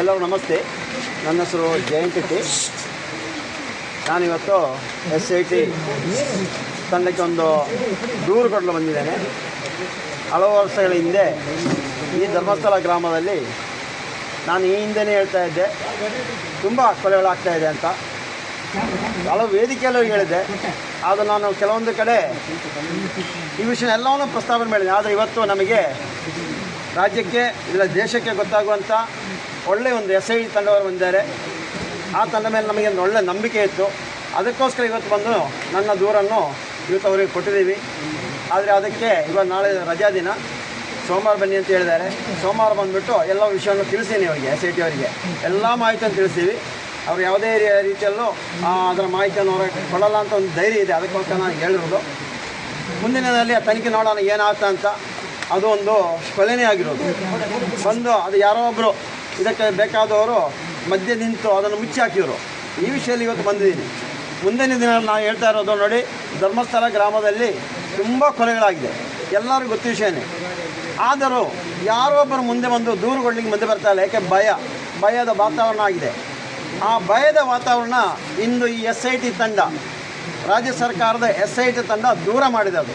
ಎಲ್ಲರೂ ನಮಸ್ತೆ. ನನ್ನ ಹೆಸರು ಜಯಂತ್ ಟಿ. ನಾನಿವತ್ತು ಎಸ್ ಐ ಟಿ ತಂಡಕ್ಕೆ ಒಂದು ದೂರು ಕೊಡಲು ಬಂದಿದ್ದೇನೆ. ಹಲವು ವರ್ಷಗಳ ಹಿಂದೆ ಈ ಧರ್ಮಸ್ಥಳ ಗ್ರಾಮದಲ್ಲಿ ನಾನು ಈ ಹಿಂದೆನೇ ಹೇಳ್ತಾ ಇದ್ದೆ. ತುಂಬ ಕೊಲೆಗಳಾಗ್ತಾ ಇದೆ ಅಂತ. ಹಲವು ವೇದಿಕೆಯಲ್ಲೂ ಹೇಳಿದೆ ಆದರೆ ನಾನು ಕೆಲವೊಂದು ಕಡೆ ಈ ವಿಷಯ ಎಲ್ಲವನ್ನೂ ಪ್ರಸ್ತಾವನೆ ಮಾಡಿದೆ ಆದರೆ ಇವತ್ತು ನಮಗೆ ರಾಜ್ಯಕ್ಕೆ ಇಲ್ಲ ದೇಶಕ್ಕೆ ಗೊತ್ತಾಗುವಂಥ ಒಳ್ಳೆಯ ಒಂದು ಎಸ್ ಐ ತಂಡವರು ಬಂದಿದ್ದಾರೆ ಆ ತಂಡ ಮೇಲೆ ನಮಗೆ ಒಂದು ಒಳ್ಳೆಯ ನಂಬಿಕೆ ಇತ್ತು. ಅದಕ್ಕೋಸ್ಕರ ಇವತ್ತು ಬಂದು ನನ್ನ ದೂರನ್ನು ಇವತ್ತು ಅವರಿಗೆ ಕೊಟ್ಟಿದ್ದೀವಿ. ಆದರೆ ಅದಕ್ಕೆ ಇವಾಗ ನಾಳೆ ರಜಾ ದಿನ. ಸೋಮವಾರ ಬನ್ನಿ ಅಂತ ಹೇಳಿದ್ದಾರೆ. ಸೋಮವಾರ ಬಂದುಬಿಟ್ಟು ಎಲ್ಲ ವಿಷಯವನ್ನು ತಿಳಿಸೀನಿ ಅವರಿಗೆ ಎಸ್ ಐ ಟಿ ಅವರಿಗೆ. ಎಲ್ಲ ಮಾಹಿತಿಯನ್ನು ತಿಳಿಸ್ತೀವಿ. ಅವ್ರು ಯಾವುದೇ ರೀತಿಯಲ್ಲೂ ಅದರ ಮಾಹಿತಿಯನ್ನು ಅವ್ರಿಗೆ ಕೊಡಲ್ಲ ಅಂತ ಒಂದು ಧೈರ್ಯ ಇದೆ. ಅದಕ್ಕೋಸ್ಕರ ನಾನು ಹೇಳಿರೋದು. ಮುಂದಿನದಲ್ಲಿ ಆ ತನಿಖೆ ನೋಡೋಣ ಏನಾಗ್ತಾ ಅಂತ. ಅದು ಒಂದು ಕೊಲೆನೇ ಆಗಿರೋದು. ಬಂದು ಅದು ಯಾರೋ ಒಬ್ಬರು ಇದಕ್ಕೆ ಬೇಕಾದವರು ಮಧ್ಯೆ ನಿಂತು ಅದನ್ನು ಮುಚ್ಚಿ ಹಾಕಿದರು. ಈ ವಿಷಯದಲ್ಲಿ ಇವತ್ತು ಬಂದಿದ್ದೀನಿ. ಮುಂದಿನ ದಿನ ನಾನು ಹೇಳ್ತಾ ಇರೋದು ನೋಡಿ, ಧರ್ಮಸ್ಥಳ ಗ್ರಾಮದಲ್ಲಿ ತುಂಬ ಕೊಲೆಗಳಾಗಿದೆ. ಎಲ್ಲರಿಗೂ ಗೊತ್ತ ವಿಷಯನೇ. ಆದರೂ ಯಾರೋ ಒಬ್ಬರು ಮುಂದೆ ಬಂದು ದೂರು ಕೊಡ್ಲಿಕ್ಕೆ ಮುಂದೆ ಬರ್ತಾ ಇಲ್ಲ ಯಾಕೆ? ಭಯ. ಭಯದ ವಾತಾವರಣ ಆಗಿದೆ. ಆ ಭಯದ ವಾತಾವರಣ ಇಂದು ಈ ಎಸ್ ಐ ಟಿ ತಂಡ, ರಾಜ್ಯ ಸರ್ಕಾರದ ಎಸ್ ಐ ಟಿ ತಂಡ ದೂರ ಮಾಡಿದೆ ಅದು.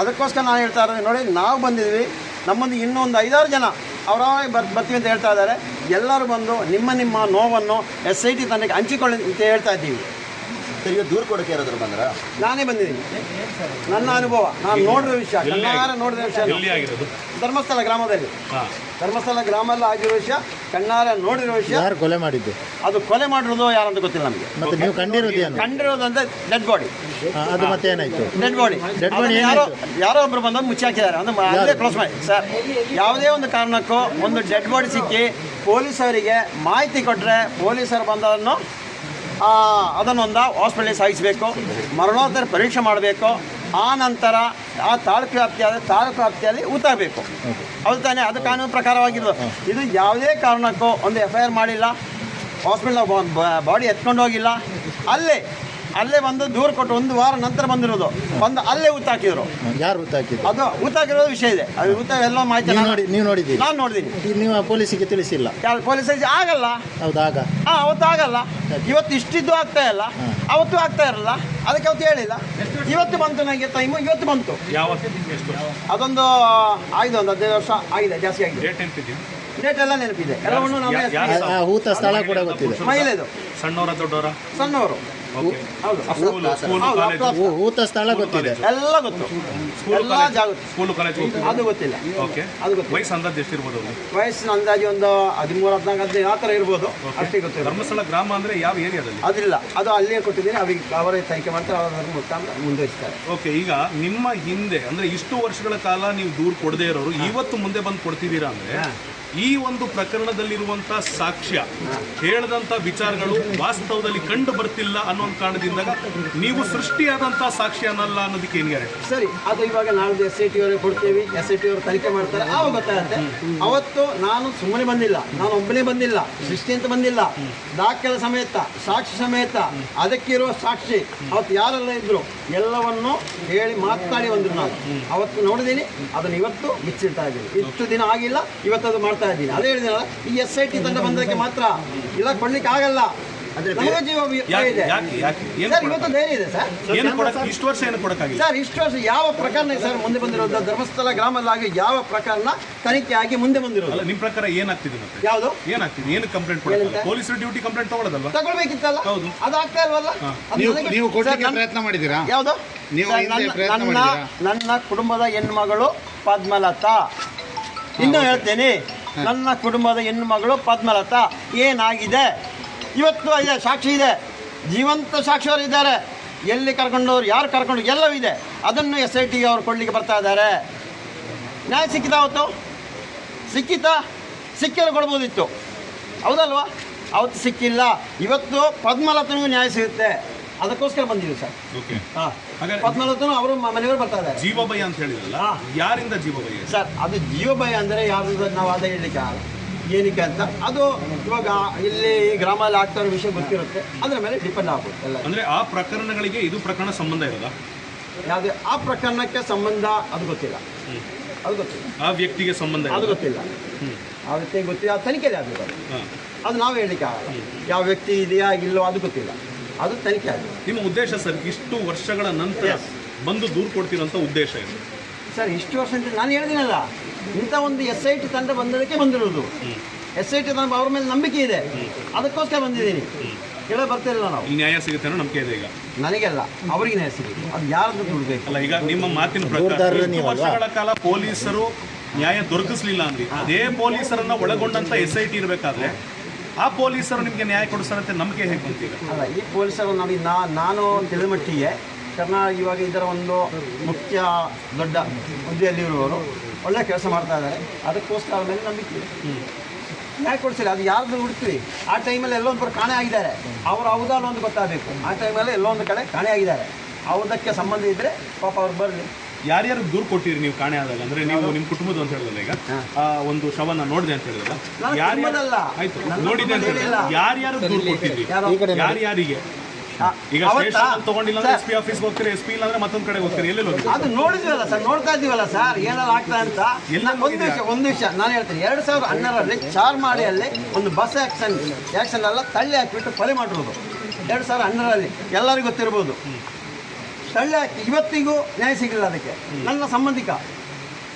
ಅದಕ್ಕೋಸ್ಕರ ನಾನು ಹೇಳ್ತಾ ಇರೋದು, ನೋಡಿ, ನಾವು ಬಂದಿದ್ವಿ ನಮ್ಮೊಂದು ಇನ್ನೂ ಒಂದು ಐದಾರು ಜನ ಅವರ ಬರ್, ಬರ್ತೀವಿ ಅಂತ ಹೇಳ್ತಾ ಇದ್ದಾರೆ. ಎಲ್ಲರೂ ಬಂದು ನಿಮ್ಮ ನಿಮ್ಮ ನೋವನ್ನು ಎಸ್ ಐ ಟಿ ತಂಡಕ್ಕೆ ಹಂಚಿಕೊಳ್ಳಿ ಅಂತ ಹೇಳ್ತಾ ಇದ್ದೀವಿ. ಸರ್ ದೂರು ಕೊಡಕ್ಕೆ ಯಾರಾದ್ರು ಬಂದ್ರ? ನಾನೇ ಬಂದಿದ್ದೀನಿ. ನನ್ನ ಅನುಭವ. ನಾನು ನೋಡಿರೋ ವಿಷಯ. ಕಣ್ಣಾರೆ ನೋಡಿದ ವಿಷಯ ಧರ್ಮಸ್ಥಳ ಗ್ರಾಮದಲ್ಲಿ. ಧರ್ಮಸ್ಥಳ ಗ್ರಾಮದಲ್ಲಿ ಆಗಿರೋ ವಿಷಯ ಕಣ್ಣಾರ ನೋಡಿರೋ ವಿಷಯ. ಯಾರು ಕೊಲೆ ಮಾಡಿದ್ದು? ಅದು ಕೊಲೆ ಮಾಡಿರೋದು ಯಾರಂತ ಗೊತ್ತಿಲ್ಲ ನಮಗೆ. ಮತ್ತೆ ನೀವು ಕಂಡಿರೋದು ಏನು? ಕಂಡಿರೋದಂದ್ರೆ ಡೆಡ್ ಬಾಡಿ ಅದು ಮತ್ತೆ ಏನಾಯ್ತು? ಡೆಡ್ ಬಾಡಿ ಡೆಡ್ ಬಾಡಿ ಯಾರೋ? ಯಾರೋ ಒಬ್ರು ಬಂದು ಮುಚ್ಚಿ ಹಾಕಿದ್ದಾರೆ. ಅಂದ್ರೆ ಅಲ್ಲೇ ಕ್ಲೋಸ್ ಮಾಡಿ. ಸರ್ ಯಾವುದೇ ಒಂದು ಕಾರಣಕ್ಕೂ ಒಂದು ಡೆಡ್ ಬಾಡಿ ಸಿಕ್ಕಿ ಪೊಲೀಸರಿಗೆ ಮಾಹಿತಿ ಕೊಟ್ಟರೆ ಪೊಲೀಸರು ಬಂದದನ್ನು ಆ, ಅದನ್ನೊಂದು ಹಾಸ್ಪಿಟಲ್ ಸಾಗಿಸಬೇಕು ಮರಣೋತ್ತರ ಪರೀಕ್ಷೆ ಮಾಡಬೇಕು. ಆ ನಂತರ ಆ ತಾಲೂಕು ವ್ಯಾಪ್ತಿಯಾದ ತಾಲೂಕು ವ್ಯಾಪ್ತಿಯಲ್ಲಿ ಊತಾಗಬೇಕು ಹೌದು ತಾನೇ ಅದು ಕಾನೂನು ಪ್ರಕಾರವಾಗಿರೋದು. ಇದು ಯಾವುದೇ ಕಾರಣಕ್ಕೂ ಒಂದು ಎಫ್ ಐ ಆರ್ ಮಾಡಿಲ್ಲ. ಹಾಸ್ಪಿಟಲ್ ಬಾಡಿ ಎತ್ಕೊಂಡು ಹೋಗಿಲ್ಲ ಅಲ್ಲೇ ಅಲ್ಲೇ ಬಂದು ದೂರ ಕೊಟ್ಟು ಒಂದು ವಾರ ನಂತರ ಬಂದಿರೋದು. ಬಂದು ಅಲ್ಲೇ ಊತಾಕಿದ್ರು ಯಾರು ಗೊತ್ತಾಕಿದ್ದು ಅದು ಊತಾಕಿರೋದು ವಿಷಯ ಇದೆ. ಅದು ಊತ ಎಲ್ಲ ಮಾಹಿತಿ ನೀವು ನಾನು- ನೋಡಿ ನೀವು ನೋಡಿದ್ದೀರಿ? ನಾನು ನೋಡಿದ್ದೀನಿ. ಈ ನೀವು ಆ ಪೊಲೀಸಿಗೆ ತಿಳಿಸಿಲ್ಲ? ಯಾರು ಪೊಲೀಸ್ ಆಗಲ್ಲ. ಹೌದಾ ಆಗ? ಹಾಂ ಅವತ್ತು ಆಗಲ್ಲ. ಇವತ್ತು ಇಷ್ಟಿದ್ದು ಆಗ್ತಾ ಇಲ್ಲ. ಅವತ್ತು ಆಗ್ತಾ ಇರಲ್ಲ. ಅದಕ್ಕೆ ಅವತ್ತು ಹೇಳಿಲ್ಲ. ಇವತ್ತು ಬಂತು ನನಗೆ ಟೈಮು ಇವತ್ತು ಬಂತು. ಅದೊಂದು ಆಗಿದೆ ಒಂದು ಹದಿನೈದು ವರ್ಷ ಆಗಿದೆ ಜಾಸ್ತಿ ಆಗಿದೆ. ಡೇಟ್ ಎಲ್ಲ ನೆನಪಿದೆ. ಎಲ್ಲವನ್ನು ನಾವು ಆ- ಸ್ಥಳ ಕೂಡ ಗೊತ್ತಿದೆ. ಮಹಿಳೆದು ಸಣ್ಣವರ ದೊಡ್ಡವರ? ಸಣ್ಣವರು. ಹೂ- ಸ್ಥಳ ಗೊತ್ತಿದೆ. ಎಲ್ಲ ಗೊತ್ತು. ಸ್ಕೂಲ್ ಎಲ್ಲ ಕಾಲೇಜ್ ಜಾಗ ಸ್ಕೂಲ್ ಕಾಲೇಜ್ ಅದು ಗೊತ್ತಿಲ್ಲ. ಓಕೆ ಅದು ಗೊತ್ತು ವಯಸ್ಸು ಅಂದಾಜು ಎಷ್ಟಿರ್ಬೋದು ವಯಸ್ಸಿನ ಅಂದಾಜು ಒಂದು ಹದಿಮೂರು ಹದಿನಾಲ್ಕು ಹದಿನೈದು ಆ ಥರ ಇರ್ಬೋದು. ಅಷ್ಟೇ ಗೊತ್ತಿಲ್ಲ. ಧರ್ಮಸ್ಥಳ ಗ್ರಾಮ ಅಂದ್ರೆ ಯಾವ ಏರಿಯಾದಲ್ಲಿ? ಅದಿಲ್ಲ. ಅದು ಅಲ್ಲೇ ಕೊಟ್ಟಿದ್ದೀನಿ. ಅವರಿಗೆ ಅವರೇ ತನಿಖೆ ಮಾಡ್ತಾರೆ. ಅವರ ಮುಖಾಂತರ ಮುಂದುವರಿಸ್ತಾರೆ. ಓಕೆ ಈಗ ನಿಮ್ಮ ಹಿಂದೆ ಅಂದ್ರೆ ಇಷ್ಟು ವರ್ಷಗಳ ಕಾಲ ನೀವು ದೂರು ಕೊಡದೇ ಇರೋರು ಇವತ್ತು ಮುಂದೆ ಬಂದು ಕೊಡ್ತಿದ್ದೀರಾ ಅಂದ್ರೆ ಈ ಒಂದು ಪ್ರಕರಣದಲ್ಲಿರುವಂತ ಸಾಕ್ಷ್ಯ ಹೇಳದಂತ ವಿಚಾರಗಳು ವಾಸ್ತವದಲ್ಲಿ ಕಂಡು ಬರ್ತಿಲ್ಲ ಅನ್ನೋ ಒಂದು ಕಾರಣದಿಂದ ನೀವು ಸೃಷ್ಟಿಯಾದಂತ ಸಾಕ್ಷ್ಯ ಅನ್ನಲ್ಲ ಅನ್ನೋದಕ್ಕೆ ಏನ್ ಗ್ಯಾರಂಟಿ? ಸರಿ, ಅದು ಇವಾಗ ನಾಳೆ ಎಸ್ ಐ ಟಿ ಅವರಿಗೆ ಕೊಡ್ತೀವಿ ಎಸ್ ಐ ಟಿ ಅವರು ತನಿಖೆ ಮಾಡ್ತಾರೆ, ಆವಾಗ ಗೊತ್ತಾಗುತ್ತೆ. ಅವತ್ತು ನಾನು ಸುಮ್ಮನೆ ಬಂದಿಲ್ಲ, ನಾನು ಒಬ್ಬನೇ ಬಂದಿಲ್ಲ, ಸೃಷ್ಟಿ ಅಂತ ಬಂದಿಲ್ಲ. ದಾಖಲೆ ಸಮೇತ, ಸಾಕ್ಷಿ ಸಮೇತ ಅದಕ್ಕಿರುವ ಸಾಕ್ಷಿ. ಅವತ್ತು ಯಾರೆಲ್ಲ ಇದ್ರು, ಎಲ್ಲವನ್ನು ಹೇಳಿ ಮಾತನಾಡಿ ಬಂದ್ರು ನಾನು ಅವತ್ತು ನೋಡಿದ್ದೀನಿ, ಅದನ್ನು ಇವತ್ತು ಬಿಚ್ಚಿಡ್ತಾ ಇದ್ದೀನಿ. ಇಷ್ಟು ದಿನ ಆಗಿಲ್ಲ ಇವತ್ತು ಅದು ಮಾಡ್ತಾ ಇದ್ದೀನಿ. ಅದೇ ಹೇಳಿದ್ನಲ್ಲ ಈ ಎಸ್ ಐ ಟಿ ತಂಡ ಬಂದಕ್ಕೆ ಮಾತ್ರ ಇಲ್ಲ ಕೊಡ್ಲಿಕ್ಕೆ ಆಗಲ್ಲ. ನಮಗೆ ಜೀವ ಇದೆ. ಯಾಕೆ ಯಾಕೆ ಸರ್ ಇವತ್ತು ಧೈರ್ಯ ಇದೆ ಸರ್? ಏನು ಕೊಡಕ್ ಇಷ್ಟು ವರ್ಷ ಏನು ಕೊಡಕ್ಕಾಗಿಲ್ಲ? ಸರ್ ಇಷ್ಟು ವರ್ಷ ಯಾವ ಪ್ರಕರಣ ಸರ್ ಮುಂದೆ ಬಂದಿರೋದು? ಧರ್ಮಸ್ಥಳ ಗ್ರಾಮದಾಗಿ ಯಾವ ಪ್ರಕರಣ ತನಿಖೆ ಆಗಿ ಮುಂದೆ ಬಂದಿರೋದು? ಅಲ್ಲ ನಿಮ್ ಪ್ರಕಾರ ಏನಾಗ್ತಿದೆ ಮತ್ತೆ? ಯಾವುದು? ಏನಾಗ್ತಿದೆ? ಏನು ಕಂಪ್ಲೇಂಟ್ ಕೊಡಲ್ಲ? ಪೊಲೀಸರು ಡ್ಯೂಟಿ ಕಂಪ್ಲೇಂಟ್ ತಗೊಳ್ಳೋದಲ್ವಾ ತಗೊಳ್ಬೇಕಿತ್ತಲ್ಲ? ಹೌದು. ಅದು ಆಗ್ತಾ ಇಲ್ವಲ್ಲ? ನೀವು ಕೊಡ್ಲಿಕ್ಕೆ ಪ್ರಯತ್ನ ಮಾಡಿದೀರಾ ಯಾವುದು? ನೀವು ನನ್ನ-? ನನ್ನ ಕುಟುಂಬದ ಹೆಣ್ಮಗಳು ಪದ್ಮಲತಾ. ಇನ್ನು ಹೇಳ್ತೇನೆ. ನನ್ನ ಕುಟುಂಬದ ಹೆಣ್ಣು ಮಗಳು ಪದ್ಮಲತಾ, ಏನಾಗಿದೆ? ಇವತ್ತು ಇದೆ, ಸಾಕ್ಷಿ ಇದೆ. ಜೀವಂತ ಸಾಕ್ಷಿಯವರು ಇದ್ದಾರೆ. ಎಲ್ಲಿ ಕರ್ಕೊಂಡವ್ರು, ಯಾರು ಕರ್ಕೊಂಡು, ಎಲ್ಲವೂ ಇದೆ. ಅದನ್ನು ಎಸ್ ಐ ಟಿ ಅವ್ರು ಕೊಡ್ಲಿಕ್ಕೆ ಬರ್ತಾ ಇದ್ದಾರೆ. ನ್ಯಾಯ ಸಿಕ್ಕಿದ ಅವತ್ತು? ಸಿಕ್ಕಿತಾ? ಸಿಕ್ಕಿದ್ರೆ ಕೊಡ್ಬೋದಿತ್ತು. ಹೌದಲ್ವಾ? ಅವತ್ತು ಸಿಕ್ಕಿಲ್ಲ. ಇವತ್ತು ಪದ್ಮಲತನಿಗೂ ನ್ಯಾಯ ಸಿಗುತ್ತೆ. ಅದಕ್ಕೋಸ್ಕರ ಬಂದಿದ್ದೀವಿ ಸರ್. ಓಕೆ. ಹಾಂ. ಹಾಗಾದ್ರೆ ಪದ್ಮಲತನು ಅವರು ಮನೆಯವರು ಬರ್ತಾ ಇದ್ದಾರೆ. ಜೀವಭಯ ಅಂತ ಹೇಳಿದ್ರಲ್ಲ. ಯಾರಿಂದ ಜೀವಭಯ ಸರ್ ಅದು ಜೀವಭಯ ಅಂದರೆ ಯಾರು ನಾವು ಅದೇ ಹೇಳಲಿಕ್ಕೆ ಆಗಲ್ಲ. ಏನಕ್ಕೆ ಅಂತ ಅದು ಇವಾಗ ಇಲ್ಲಿ ಗ್ರಾಮದಲ್ಲಿ ಆಗ್ತಾ ಇರೋ ವಿಷಯ ಗೊತ್ತಿರುತ್ತೆ. ಅದರ ಮೇಲೆ ಡಿಪೆಂಡ್ ಆಗ್ಬೋದು ಎಲ್ಲ ಅಂದ್ರೆ ಆ ಪ್ರಕರಣಗಳಿಗೆ ಇದು ಪ್ರಕರಣ ಸಂಬಂಧ ಇರೋದಾ? ಯಾವುದೇ ಆ ಪ್ರಕರಣಕ್ಕೆ ಸಂಬಂಧ ಅದು ಗೊತ್ತಿಲ್ಲ. ಅದು ಗೊತ್ತಿಲ್ಲ. ಆ ವ್ಯಕ್ತಿಗೆ ಸಂಬಂಧ ಅದು? ಗೊತ್ತಿಲ್ಲ. ಆ ವ್ಯಕ್ತಿಗೆ ಗೊತ್ತಿಲ್ಲ. ತನಿಖೆ ಅದು ಅದು ನಾವು ಹೇಳಲಿಕ್ಕೆ ಆಗಲ್ಲ. ಯಾವ ವ್ಯಕ್ತಿ ಇದೆಯಾ ಇಲ್ಲೋ ಅದು ಗೊತ್ತಿಲ್ಲ. ಅದು ತನಿಖೆ ಆಗಿದೆ. ನಿಮ್ಮ ಉದ್ದೇಶ ಸರ್ ಇಷ್ಟು ವರ್ಷಗಳ ನಂತರ. ಬಂದು ದೂರು ಕೊಡ್ತಿರೋಂಥ ಉದ್ದೇಶ ಇದೆ ಸರ್ ಇಷ್ಟು ವರ್ಷ ಅಂತ ನಾನು ಹೇಳಿದಿನಲ್ಲ. ಇಂಥ ಒಂದು ಎಸ್ ಐ ಟಿ ತಂಡ ಬಂದದಕ್ಕೆ ಬಂದಿರೋದು. ಎಸ್ ಐ ಟಿ ತಂಡ ಅವ್ರ ಮೇಲೆ ನಂಬಿಕೆ ಇದೆ. ಅದಕ್ಕೋಸ್ಕರ ಬಂದಿದ್ದೀನಿ. ಕೇಳ ಬರ್ತಿರಲ್ಲ ನಾವು. ಈ ನ್ಯಾಯ ಸಿಗುತ್ತೆ ಅನ್ನೋ ನಂಬಿಕೆ ಇದೆ ಈಗ? ನನಗೆಲ್ಲ ನ್ಯಾಯ ಸಿಗುತ್ತೆ. ಅದು ಯಾರದ್ದು ದುಡ್ಬೇಕು? ಅಲ್ಲ ಈಗ ನಿಮ್ಮ ಮಾತಿನ ಪ್ರಕಾರ ವರ್ಷಗಳ ಕಾಲ ಪೊಲೀಸರು ನ್ಯಾಯ ದೊರಕಿಸ್ಲಿಲ್ಲ ಅಂದ್ರೆ. ಅದೇ ಪೊಲೀಸರನ್ನ ಒಳಗೊಂಡಂತ ಎಸ್ ಐ ಟಿ ಇರಬೇಕಾದ್ರೆ ಆ ಪೊಲೀಸರು ನಿಮಗೆ ನ್ಯಾಯ ಕೊಡಿಸ್ತಾರಂತೆ ನಂಬಿಕೆ ಹೇಗೆ ಗೊತ್ತಿಲ್ಲ ಅಲ್ಲ, ಈ ಪೊಲೀಸರು ನೋಡಿ, ನಾ, ನಾನು ತಿಳಿದ ಮಟ್ಟಿಗೆ ಕರ್ನಾಟಕ ಇವಾಗ ಇದರ ಒಂದು ಮುಖ್ಯ ದೊಡ್ಡ ಹುದ್ದೆಯಲ್ಲಿರುವವರು ಒಳ್ಳೆ ಕೆಲಸ ಮಾಡ್ತಾ ಇದ್ದಾರೆ. ಅದಕ್ಕೋಸ್ಕರ ಮೇಲೆ ನಂಬಿಕೆ ನ್ಯಾಯ ಕೊಡಿಸಿಲ್ಲ, ಅದು ಯಾರ್ದು ಹುಡುಕ್ತೀವಿ ಆ ಟೈಮಲ್ಲಿ ಎಲ್ಲೋ ಒಂದು ಕಾಣೆ ಆಗಿದ್ದಾರೆ. ಅವರು ಹೌದಾ ಅನ್ನೋ ಒಂದು ಗೊತ್ತಾಗಬೇಕು. ಆ ಟೈಮಲ್ಲಿ ಎಲ್ಲೊಂದು ಕಡೆ ಕಾಣೆ ಆಗಿದ್ದಾರೆ. ಹೌದಕ್ಕೆ ಸಂಬಂಧ ಇದ್ದರೆ ಪಾಪ ಅವ್ರು ಬರಲಿ. ಯಾರ್ಯಾರು ದೂರು ಕೊಟ್ಟಿರಿ ನೀವು ಕಾಣೆ ಆದಾಗ? ಅಂದ್ರೆ ನೀವು ನಿಮ್ಮ ಕುಟುಂಬದ ಅಂತ ಹೇಳಿದ್ರೆ ಈಗ? ಆ ಒಂದು ಶವನ ನೋಡಿದೆ ಅಂತ ಹೇಳಿದ್ರೆ ಆಯ್ತು. ನೋಡಿದೆ ಅಂತ ಹೇಳಿದ್ರೆ. ಯಾರ್ಯಾರು ದೂರು ಕೊಟ್ಟಿದ್ರಿ. ಯಾರ್ಯಾರಿಗೆ? ಈಗ ಅವತ್ತಾ? ತಗೊಂಡಿಲ್ಲ ಅಂದ್ರೆ ಸರ್, ಎಸ್ ಪಿ ಆಫೀಸ್ ಹೋಗ್ತೀರಿ ಎಸ್ ಪಿ ಇಲ್ಲ ಅಂದ್ರೆ ಮತ್ತೊಂದ್ ಕಡೆ ಹೋಗ್ತೀರಿ? ಎಲ್ಲೆಲ್ಲ ಹೋಗ್ತೀರಿ? ಅದು ನೋಡಿದ್ವಲ್ಲ ಸರ್ ನೋಡ್ತಾ ಇದೀವಲ್ಲ ಸರ್ ಏನೆಲ್ಲ ಆಗ್ತಾ ಅಂತ? ಎಲ್ಲ ಒಂದು ವಿಷಯ ಒಂದು ವಿಷಯ ನಾನು ಹೇಳ್ತೀನಿ ಎರಡ್ ಸಾವಿರದ ಹನ್ನೆರಡರಲ್ಲಿ ಚಾರ್ಮಾಡಿಯಲ್ಲಿ ಒಂದು ಬಸ್ ಆಕ್ಸನ್ ಆ್ಯಕ್ಷನ್ ಎಲ್ಲ ತಳ್ಳಿ ಹಾಕಿಬಿಟ್ಟು ಕೊಲೆ ಮಾಡಿರೋದು. ಎರಡ್ ಸಾವಿರ ಹನ್ನೆರಡರಲ್ಲಿ ಎಲ್ಲರಿಗೂ ಗೊತ್ತಿರ್ಬೋದು. ತಳ್ಳಿ ಹಾಕಿ ಇವತ್ತಿಗೂ ನ್ಯಾಯ ಸಿಗಲಿಲ್ಲ ಅದಕ್ಕೆ. ನನ್ನ ಸಂಬಂಧಿಕ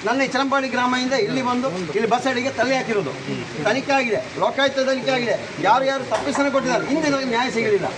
ನನ್ನ ಚರಂಪಾಡಿ ಗ್ರಾಮದಿಂದ ಇಲ್ಲಿ ಬಂದು ಇಲ್ಲಿ ಬಸ್ ಅಡಿಗೆ ತಲೆ ಹಾಕಿರೋದು. ತನಿಖೆ ಆಗಿದೆ ಲೋಕಾಯುಕ್ತ ತನಿಖೆ ಆಗಿದೆ. ಯಾರು ಯಾರು ತಪ್ಪಿಸನ್ನು ಕೊಟ್ಟಿದ್ದಾರೆ ಇಂದಿನ ನ್ಯಾಯ ಸಿಗಲಿಲ್ಲ.